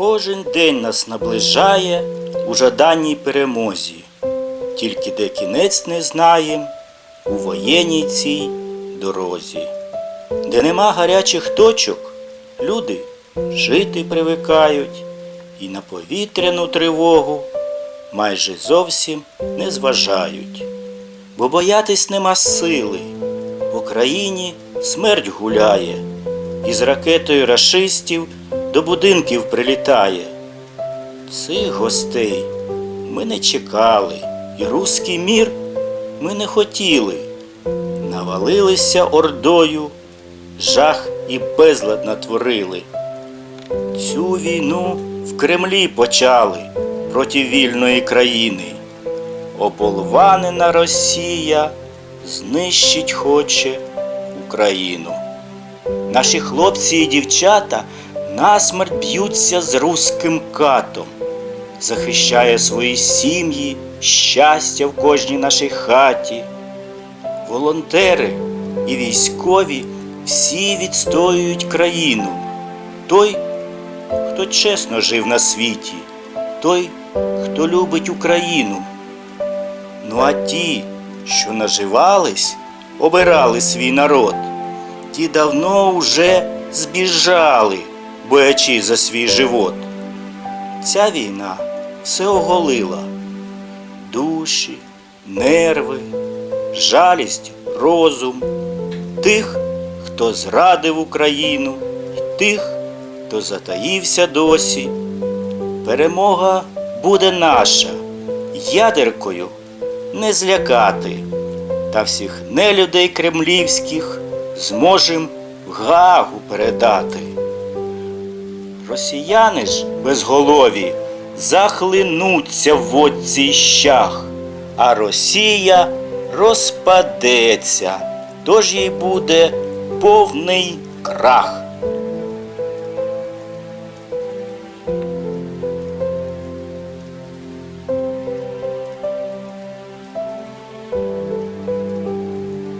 Кожен день нас наближає у жаданій перемозі, тільки де кінець не знаєм у воєнній цій дорозі, де нема гарячих точок, люди жити привикають. І на повітряну тривогу майже зовсім не зважають, бо боятись нема сили, в Україні смерть гуляє, і з ракетою рашистів до будинків прилітає. Цих гостей ми не чекали, і руський мір ми не хотіли. Навалилися ордою, жах і безлад натворили. Цю війну в Кремлі почали проти вільної країни. Ополванена Росія знищить хоче Україну. Наші хлопці і дівчата насмерть б'ються з руським катом, захищає свої сім'ї, щастя в кожній нашій хаті. Волонтери і військові всі відстоюють країну. Той, хто чесно жив на світі, той, хто любить Україну. Ну а ті, що наживались, обирали свій народ, ті давно уже збіжали, боячи за свій живот. Ця війна все оголила душі, нерви, жалість, розум тих, хто зрадив Україну, і тих, хто затаївся досі. Перемога буде наша, ядеркою не злякати, та всіх нелюдей кремлівських зможем в Гаагу передати. Росіяни ж безголові захлинуться в оці щах, а Росія розпадеться, тож їй буде повний крах.